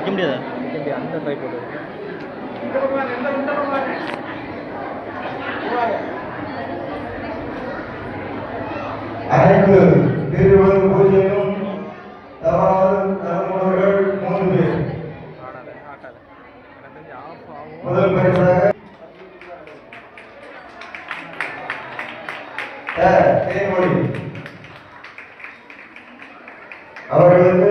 வைக்க முடியாதா? அந்த ட்ரை போட்டு அனைத்து திருவள்ளுவர் பூஜையிலும் தவறாது தலைமுறைகள் மூன்று பேர். முதல் பரிசாக தேன்மொழி. அவர்களுக்கு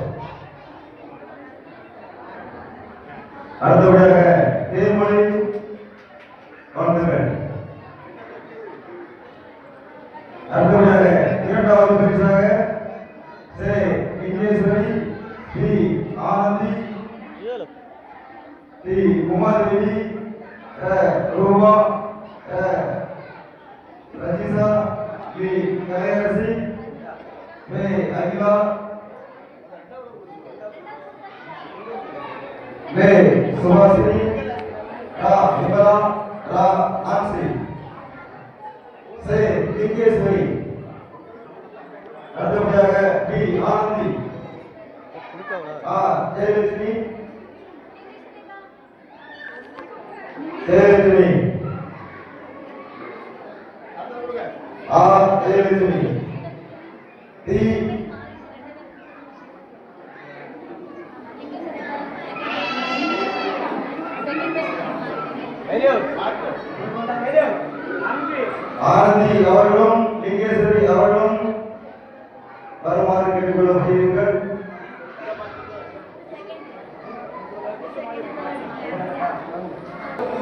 श्री उमा देवी रूबा रजिशा श्री नरेंद्र सिंह मैं अनिला मैं सुभाषिनी, रा हिमला रा आंसी से, लिंगेश्वरी। ஜெயலட்சுமி ஆ ஜெயலட்சுமி டி ஆனந்தி அவர்களும் லிங்கேஸ்வரி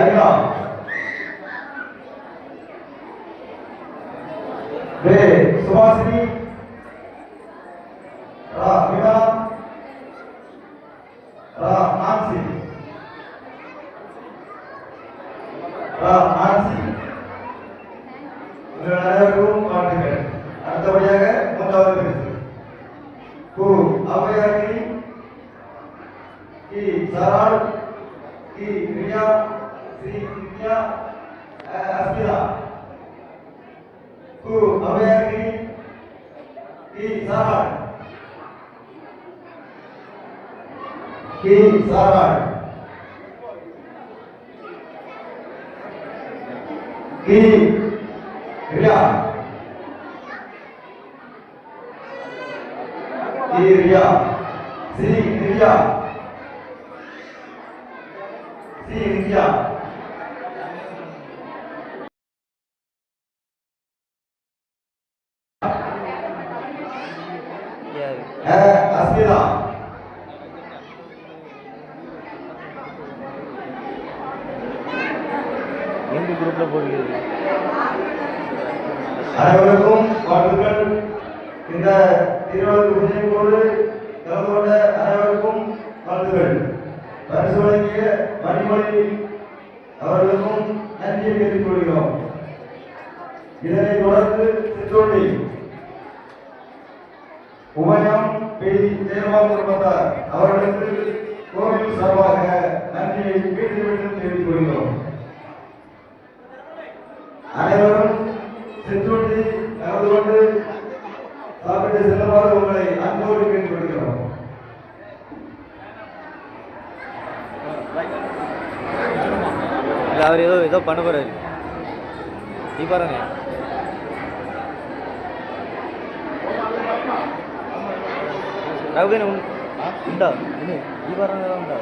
கலையரசி வே அகிலா வே சுபாஷினி ரா விமலா ரா நான்சி ரா நான்சி உங்கள் அனைவருக்கும் வாழ்த்துக்கள் அடுத்தபடியாக மூன்றாவது பரிசு கு அவையாரி D சராள் D Priya Sri Vidya Aspira, who accompanied the servant. He servant. He Ria. He Ria. Sri Ria. Sri Ria. Asmita எந்த குரூப்ல போடுகிறது அனைவருக்கும் வாழ்த்துக்கள். இந்த திருவள்ளுவர் விஜயபோடு கலந்து கொண்ட அனைவருக்கும் வாழ்த்துக்கள். பரிசு வழங்கிய மணிமொழி அவர்களுக்கும் நன்றியை தெரிவித்துக் கொள்கிறோம். இதனை தொடர்ந்து சிற்றோண்டி. உமயம் பி தேவாபுரமத்தார் அவர்களுக்கு கோவில் சார்பாக நன்றியை மீண்டும் மீண்டும் தெரிவித்துக் கொள்கிறோம். அனைவரும் சிற்றுண்டி கலந்து கொண்டு சாப்பிட்டு செல்லுமாறு உங்களை அன்போடு கேட்டுக்கொள்கிறோம். அவர் ஏதோ ஏதோ பண்ண போறாரு. நீ பாருங்க. നമുക്ക് ഉണ്ടോ. ഈ പറഞ്ഞതുണ്ടോ